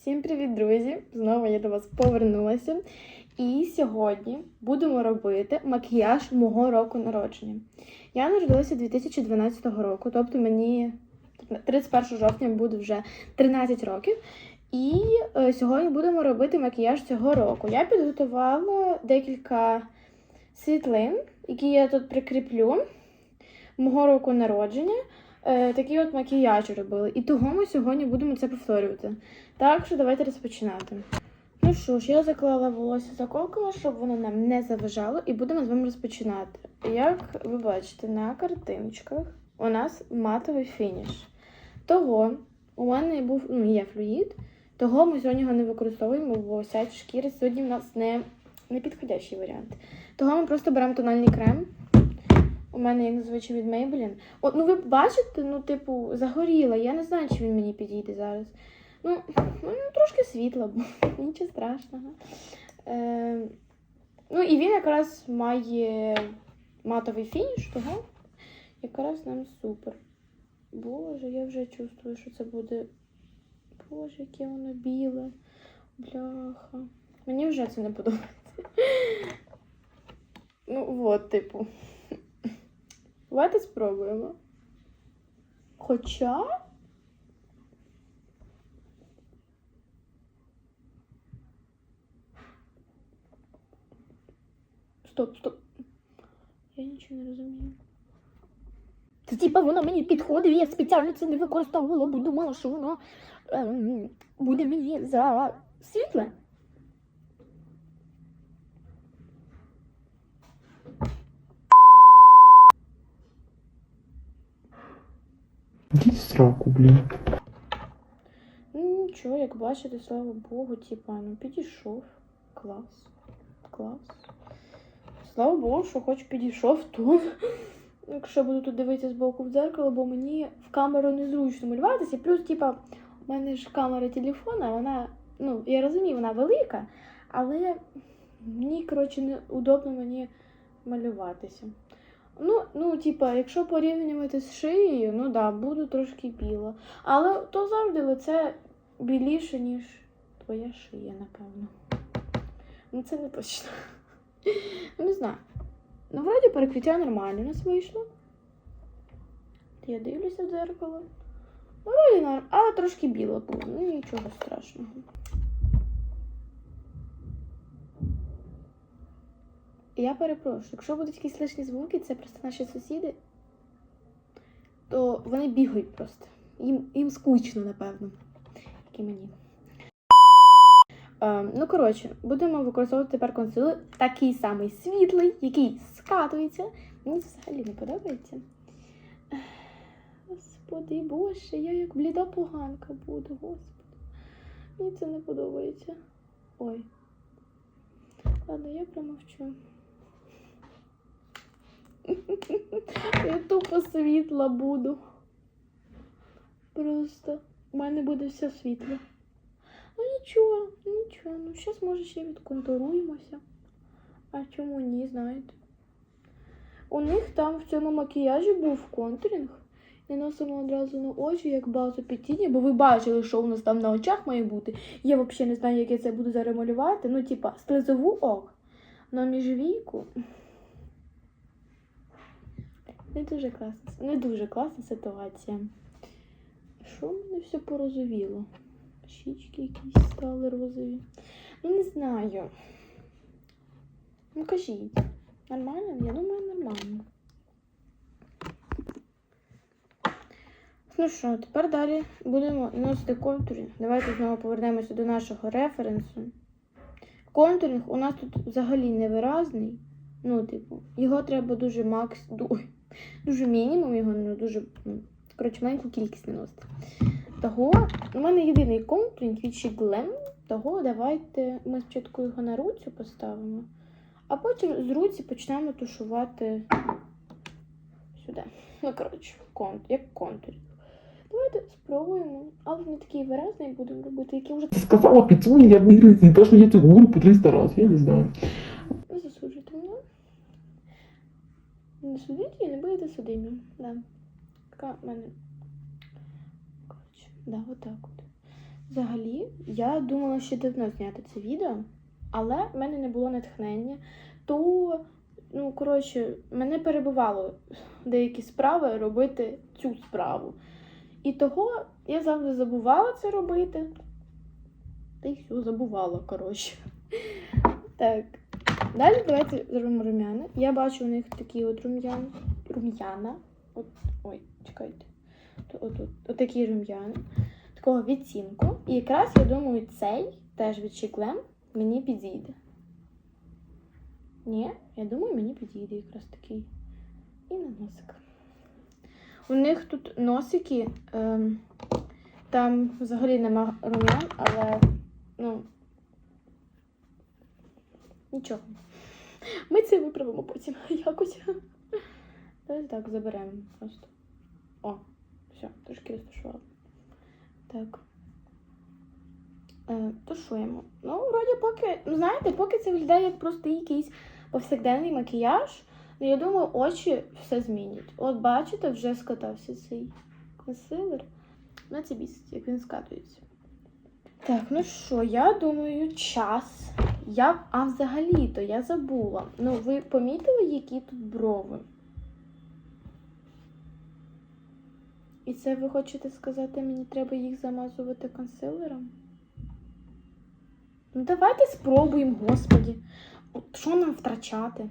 Всім привіт, друзі! Знову я до вас повернулася. І сьогодні будемо робити макіяж мого року народження. Я народилася 2012 року, тобто мені 31 жовтня буде вже 13 років. І е, сьогодні будемо робити макіяж цього року. Я підготувала декілька світлин, які я тут прикріплю мого року народження. Е, такий от макіяж робили. І того ми сьогодні будемо це повторювати. Так що давайте розпочинати. Ну що ж, я заклала волосся заколками, щоб воно нам не заважало, і будемо з вами розпочинати. Як ви бачите на картиночках, у нас матовий фініш. Того у мене був ну, є флюїд, того ми сьогодні його не використовуємо, бо сядь шкіри сьогодні в нас не, не підходящий варіант. Того ми просто беремо тональний крем. У мене, як зазвичай, від Maybelline. От, ну ви бачите, ну, типу, загоріла. Я не знаю, чи він мені підійде зараз. Ну, ну трошки світло, нічого страшного. Е, ну, і він якраз має матовий фініш, того якраз нам супер. Боже, я вже чувствую, що це буде. Боже, яке воно біле. Бляха. Мені вже це не подобається. Ну, от, типу. Давайте спробуємо. Хоча. Стоп, стоп. Я нічого не розумію. Це типа воно мені підходить, я спеціально це не використовувала, бо думала, що воно ем, буде мені за світле. Иди сраку, блин. Ну нічого, як бачите, слава Богу, типа, ну підійшов. Клас. Клас. Слава Богу, що хоч підійшов тон. Якщо буду тут дивитися збоку в дзеркало, бо мені в камеру незручно малюватися. Плюс, типа, у мене ж камера телефона, вона, ну, я розумію, вона велика, але мені, коротше, неудобно мені малюватися. Ну, ну, типа, якщо порівнювати з шиєю, ну да, буду трошки біла. Але то завжди лице біліше, ніж твоя шия, напевно. Ну, це не точно. Ну, не знаю. Ну, вроді перекриття нормально у нас вийшло. Я дивлюся в дзеркало. Ну, вроді норм, але трошки біло було. Ну, нічого страшного. Я перепрошую, якщо будуть якісь лишні звуки, це просто наші сусіди, то вони бігають просто. Їм, їм скучно, напевно, як і мені. Е, ну, коротше, будемо використовувати тепер консилер такий самий світлий, який скатується. Мені це взагалі не подобається. Господи Боже, я як бліда поганка буду, господи. Мені це не подобається. Ой. Ладно, я промовчу. Я тупо світла буду. Просто в мене буде все світло. Ну нічого, нічого. Ну зараз може ще відконтуруємося. А чому ні, знаєте? У них там в цьому макіяжі був контуринг. Наносимо одразу на очі, як базу під тіні, бо ви бачили, що у нас там на очах має бути. Я взагалі не знаю, як я це буду зараз малювати. Ну, типа, слизову ок. Но міжвійку. Не дуже класна, не дуже класна ситуація. Що в мене все порозовіло? Щічки якісь стали розові. Ну, не знаю. Ну, кажіть. Нормально? Я думаю, нормально. Ну що, тепер далі будемо наносити контуринг. Давайте знову повернемося до нашого референсу. Контуринг у нас тут взагалі невиразний. Ну, типу, його треба дуже макс. Дуже мінімум, його ну, дуже. ну, Коротше, маленьку кількість наносити. Того, у мене єдиний контуринг від Glam. Того давайте ми спочатку його на руцю поставимо, а потім з руці почнемо тушувати сюди. Ну, коротше, конт, як контуринг. Давайте спробуємо, але не такий виразний будемо робити, який вже Ты сказала 500 миллиардных раз, и даже я тебе говорю по 300 раз, я не знаю. ви засуджуєте мене. Не судіть і не будете судимі. Да. Така в мене. Да, отак от. Взагалі, я думала ще давно зняти це відео, але в мене не було натхнення. То, ну, коротше, мене перебувало деякі справи робити цю справу. І того я завжди забувала це робити. Та й все, забувала, коротше. Так. Далі давайте зробимо рум'яна. Я бачу у них такі от рум'ян. Рум'яна. От, ой, чекайте. От, от, от, от такі рум'яна. Такого відцінку. І якраз я думаю, цей теж від Chiclem мені підійде. Ні, я думаю, мені підійде якраз такий. І на носик. У них тут носики. Ем, там взагалі нема рум'ян, але ну. Нічого. Ми це виправимо потім якось. Давайте так заберемо просто. О, все, трошки розташували. Так. Е, тушуємо. Ну, вроді поки, ну знаєте, поки це виглядає як просто якийсь повсякденний макіяж, ну я думаю, очі все змінять. От бачите, вже скатався цей консилер. На це бісить, як він скатується. Так, ну що, я думаю, час. Я, а взагалі-то я забула. Ну, ви помітили, які тут брови? І це ви хочете сказати, мені треба їх замазувати консилером? Ну, давайте спробуємо, господі. Що нам втрачати?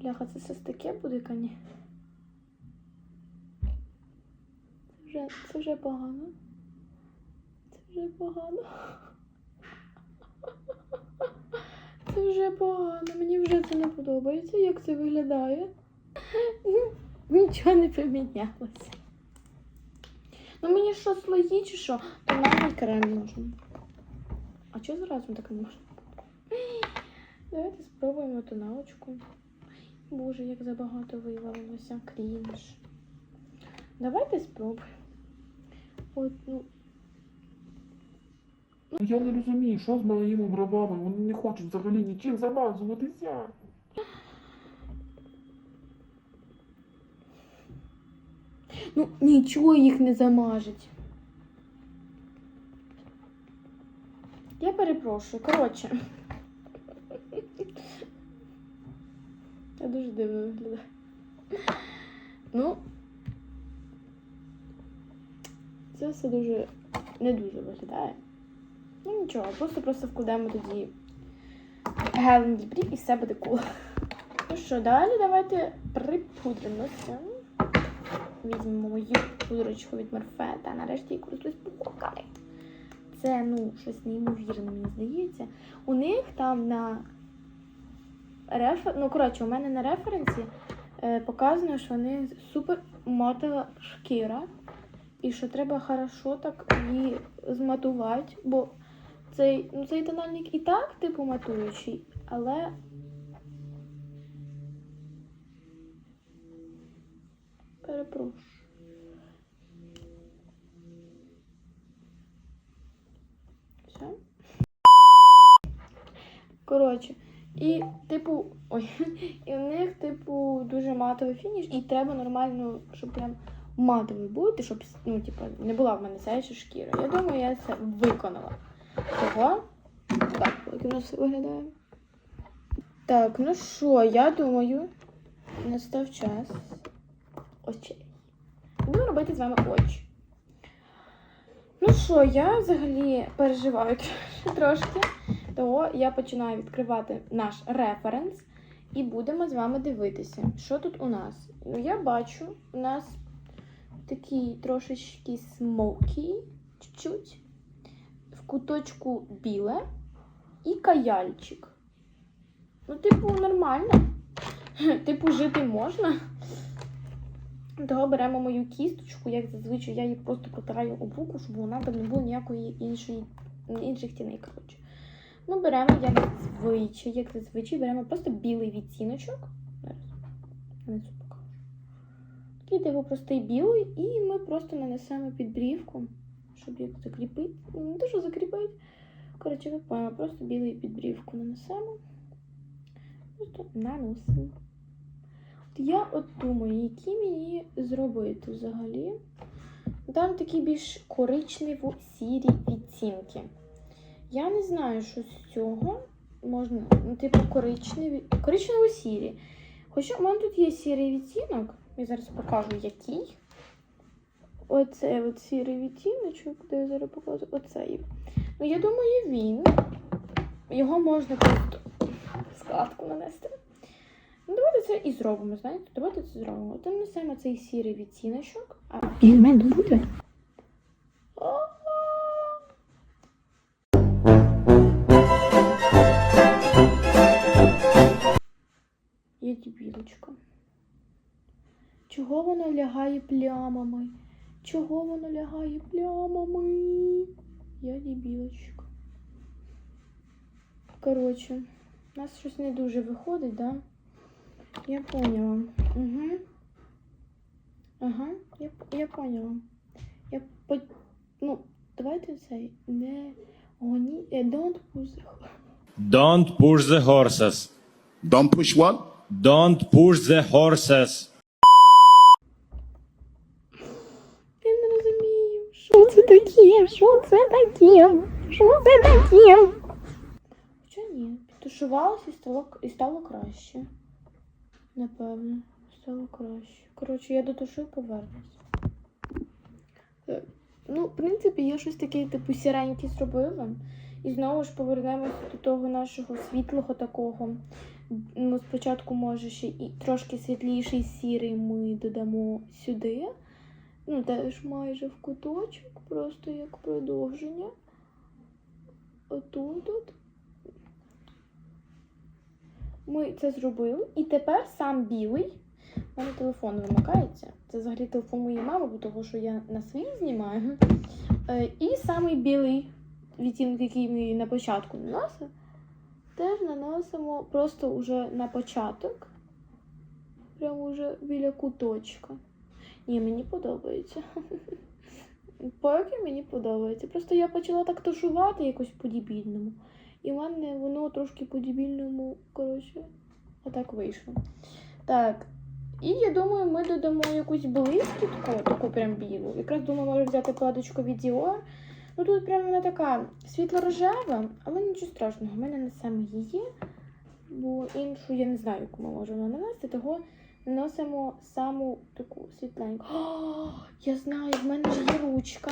Бляха, це все таке буде, коні. Це вже, це вже погано. Це вже погано. Це вже погано. Мені вже це не подобається, як це виглядає. Нічого не помінялося. Ну мені що слої чи що? То нам і крем можна. А чого зразу так можна? Давайте спробуємо тоналочку. Боже, як забагато вивалилося. Крінж. Давайте спробуємо. От, ну, Ну, Я не розумію, що з моїми бровами, вони не хочуть взагалі нічим замазуватися. Ну нічого їх не замажить. Я перепрошую. Коротше. Я дуже дивно виглядаю. Ну. Це все дуже не дуже виглядає. Ну нічого, просто просто вкладемо тоді гелем дібрі і все буде кул. Ну що, далі давайте припудримося. Візьмемо мою пудрочку від Морфе та нарешті користуюсь покупками. Це ну щось неймовірне, мені здається. У них там на рефер... Ну, коротше, у мене на референсі е, показано, що вони супер матова шкіра. І що треба хорошо так її зматувати, бо цей, ну, цей тональник і так, типу, матуючий, але. Перепрошую. Все. Коротше, і, типу, ой, і у них, типу, дуже матовий фініш, і треба нормально, щоб прям матовий бути, щоб ну, типу, не була в мене сяюча шкіра. Я думаю, я це виконала. Того. Так, як у нас виглядає. Так, ну що, я думаю, настав час очей. Буду робити з вами очі. Ну що, я взагалі переживаю трошки, того я починаю відкривати наш референс і будемо з вами дивитися, що тут у нас. Ну, я бачу, у нас такий трошечки смокі, чуть-чуть, в куточку біле і каяльчик. Ну, типу, нормально. Типу, жити можна. Того беремо мою кісточку, як зазвичай, я її просто протираю об руку, щоб вона там не було ніякої іншої, інших тіней. Коротше. Ну, беремо, як зазвичай, як зазвичай, беремо просто білий відтіночок. Такий типу простий білий, і ми просто нанесемо під брівку, щоб як закріпити. Ну, Не те, що закріпити. Коротше, ви поняли, просто білий під брівку нанесемо. Просто наносимо. Я от думаю, які мені зробити взагалі. Там такі більш коричнево-сірі відцінки. Я не знаю, що з цього можна, ну, типу, коричневі, коричнево-сірі. Хоча у мене тут є сірий відтінок, я зараз покажу який. Оце от сірий відтіночок, де я зараз покажу, оцей. Ну, я думаю, він. Його можна просто складку нанести. Ну, давайте це і зробимо, знаєте? Давайте це зробимо. От нанесемо цей сірий відтіночок. А... Пігмент буде? Є дібілочка. Чого воно лягає плямами? Чого воно лягає плямами? Я дібілочка. Коротше, у нас щось не дуже виходить, да? Я поняла. Угу. Ага, я, я поняла. Я по... Ну, давайте цей не гоні. е, Don't push the Don't push the horses. Don't push what? Don't push the horses. Я не розумію, що Що це таке? Що це таке? Що це таке? Хоча ні, підтушувалося і стало, і стало краще. Напевно, стало краще. Коротше, я дотушу і повернусь. Е, Ну, в принципі, я щось таке, типу, сіреньке зробила. І знову ж повернемося до того нашого світлого такого. Ну, спочатку, може, ще і трошки світліший сірий ми додамо сюди. Ну, теж майже в куточок, просто як продовження. Отут. от. Ми це зробили. І тепер сам білий. У мене телефон вимикається. Це взагалі телефон моєї мами, бо того, що я на свій знімаю. Е, і самий білий відтінок, який ми на початку наносили, теж наносимо просто уже на початок. Прямо вже біля куточка. Ні, мені подобається. Поки мені подобається. Просто я почала так тушувати якось по-дібільному. І в мене воно трошки по-дібільному, коротше, отак вийшло. Так. І я думаю, ми додамо якусь блискітку, таку прям білу. Якраз думаю, може взяти кладочку від Dior. Ну тут прям вона така світло-рожева, але нічого страшного, ми нанесемо її, бо іншу я не знаю, яку ми можемо нанести, того наносимо саму таку світленьку. О, я знаю, в мене ж є ручка.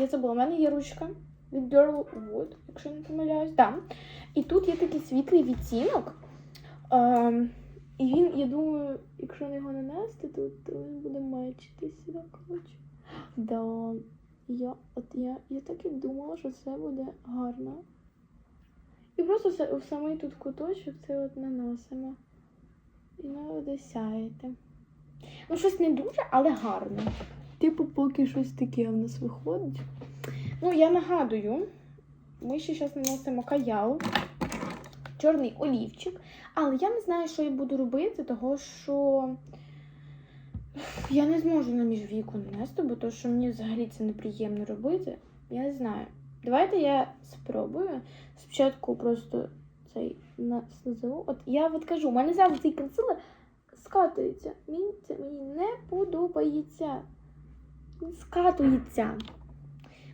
Я забула, в мене є ручка від Girl якщо не помиляюсь. Да. І тут є такий світлий відтінок. Ем, і він, я думаю, якщо на його нанести, то, то він буде мечитися. Так, коротше. Да. Я, от я, я так і думала, що це буде гарно. І просто все, в самий тут куточок це от наносимо. І буде сяєте. Ну, щось не дуже, але гарно. Типу, поки щось таке в нас виходить. Ну, я нагадую, ми ще зараз наносимо каял, чорний олівчик. Але я не знаю, що я буду робити, того що я не зможу на міжвіку нанести, бо то, що мені взагалі це неприємно робити. Я не знаю. Давайте я спробую. Спочатку просто цей на слезову. От я от кажу, у мене завжди цей консилер скатується. Мені це мені не подобається. Скатується.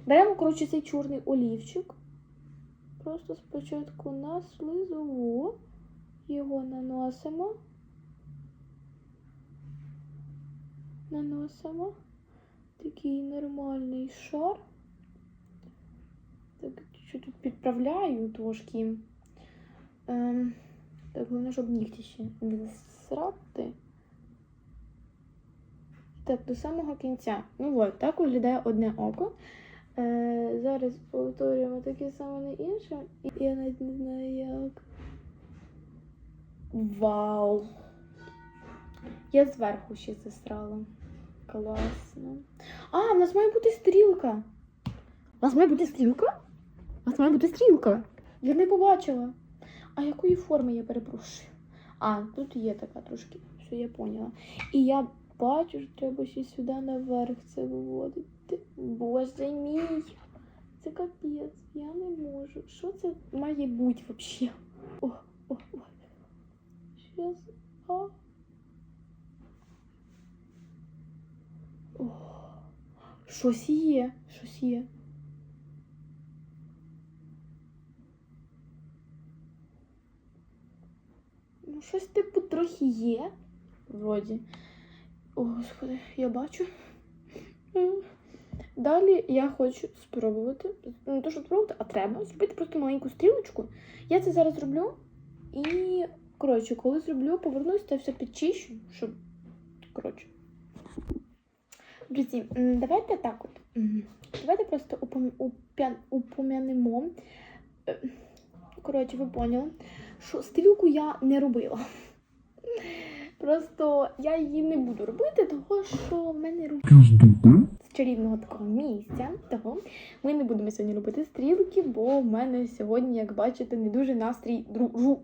Беремо, коротше, цей чорний олівчик. Просто спочатку на слизову його наносимо. Наносимо такий нормальний шар. Так, що тут підправляю трошки. Ем, так, головне, щоб нігті ще не засрати. Так, до самого кінця. Ну от, так виглядає одне око. Е, зараз повторюємо таке саме на інше. Я навіть не знаю як. Вау! Я зверху ще засрала. Класно. А, в нас має бути стрілка. У вас має бути стрілка? У вас має бути стрілка. Я не побачила. А якої форми я перепрошую? А, тут є така трошки, що я поняла. І я бачу, що треба ще сюди наверх це виводити. Боже мій. Це капець, я не можу. Що це має бути взагалі? О, о, о. Щас. А. О. Щось є. Щось є. Ну, щось типу трохи є. Вроді. О, господи, я бачу. Далі я хочу спробувати. Не то, що спробувати, а треба зробити просто маленьку стрілочку. Я це зараз роблю. І, коротше, коли зроблю, повернусь та все підчищу, щоб. Коротше. Друзі, давайте так от. Давайте просто упомянемо. Е, Коротше, ви поняли, що стрілку я не робила. Просто я її не буду робити, тому що в мене руки чарівного такого місця. Того ми не будемо сьогодні робити стрілки, бо в мене сьогодні, як бачите, не дуже настрій.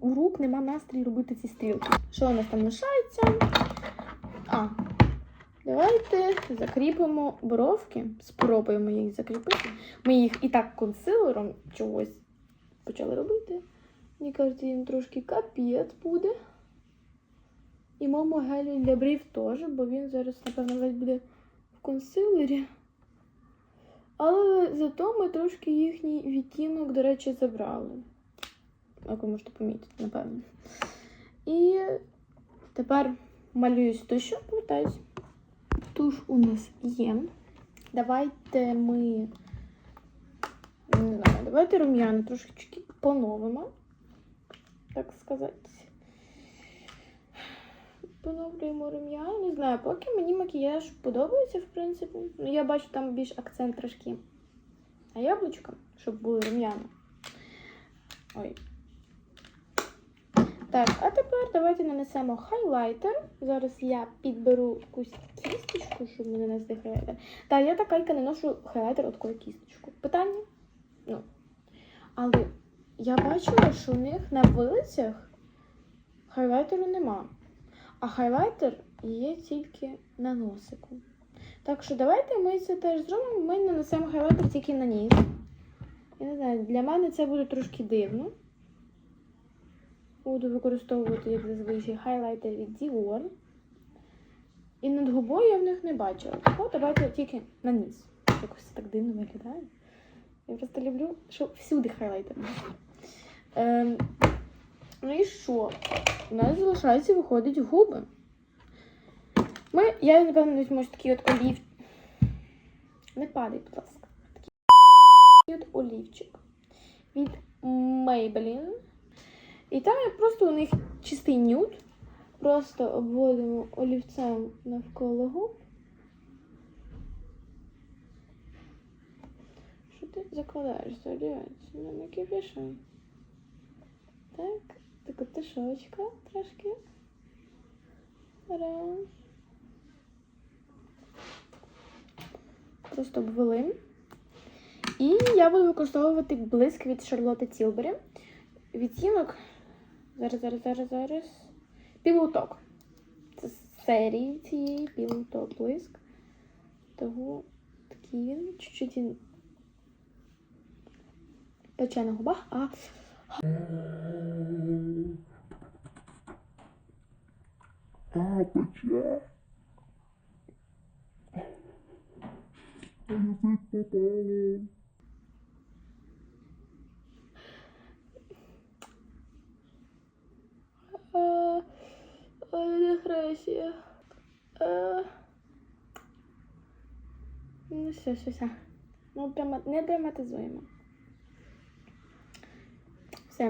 У рук нема настрій робити ці стрілки. Що у нас там лишається? А, давайте закріпимо бровки. Спробуємо їх закріпити. Ми їх і так консилером чогось почали робити. Мені кажуть, їм трошки капець буде. І мамо гелю для брів теж, бо він зараз, напевно, весь буде консилері. Але зато ми трошки їхній відтінок, до речі, забрали. Як ви можете помітити, напевно. І тепер малююсь тушу, повертаюсь. Туш у нас є. Давайте ми. Не знаю, давайте рум'яна трошечки поновимо. Так сказати. Поновлюємо рум'яна. Не знаю, поки мені макіяж подобається, в принципі. Ну, я бачу там більш акцент трошки на яблучка, щоб були рум'яна. Ой. Так, а тепер давайте нанесемо хайлайтер. Зараз я підберу якусь кісточку, щоб не нанести хайлайтер. Так, я яка не ношу хайлайтер такою кісточку. Питання? Ну. Але я бачила, що у них на вилицях хайлайтеру нема. А хайлайтер є тільки на носику. Так що давайте ми це теж зробимо. Ми нанесемо хайлайтер тільки на ніс. Я не знаю, для мене це буде трошки дивно. Буду використовувати, як зазвичай, хайлайтер від Dior. І над губою я в них не бачила. Тому давайте тільки на ніс. Якось це так дивно виглядає. Я просто люблю, що всюди хайлайтер. Ем, ну і що? У нас залишається виходить губи. Ми, я, напевно, візьму такий от олів. Не падай, будь ласка. Такий от олівчик від Maybelline. І там я просто у них чистий нюд. Просто обводимо олівцем навколо губ. Що ти закладаєш за олівець? Ну, не кипішуй. Так, так от тишочка трошки. Просто обвели. І я буду використовувати блиск від Шарлотти Тілбері. Відтінок. Зараз, зараз, зараз, зараз. Пілоток. Це з серії цієї пілоток блиск. Того такий він. Чуть-чуть він пече на губах, а А, пече. А язик попало. А, Дегресія. А. Ну, все, все, все. Ну, прямо не драматизуємо. Все.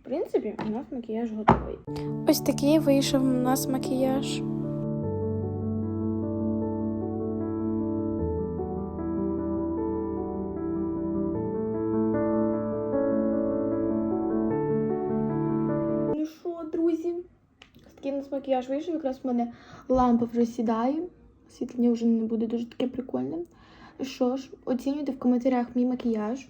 В принципі, у нас макіяж готовий. Ось такий вийшов у нас макіяж. Ну що, друзі? Ось такий у нас макіяж вийшов. Якраз в мене лампа вже сідає. Освітлення вже не буде дуже таке прикольне. Що ж, оцінюйте в коментарях мій макіяж.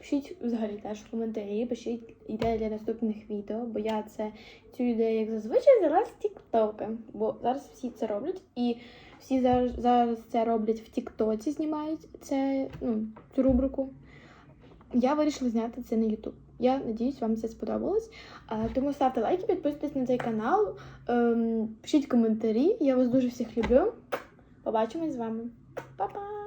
Пишіть взагалі теж в коментарі, пишіть ідеї для наступних відео, бо я це цю ідею, як зазвичай, взяла з Тіктока. Бо зараз всі це роблять, і всі зараз, зараз це роблять в Тіктоці, знімають це, ну, цю рубрику. Я вирішила зняти це на YouTube. Я надіюсь, вам це сподобалось. Тому ставте лайки, підписуйтесь на цей канал, ем, пишіть коментарі. Я вас дуже всіх люблю. Побачимось з вами. Па-па!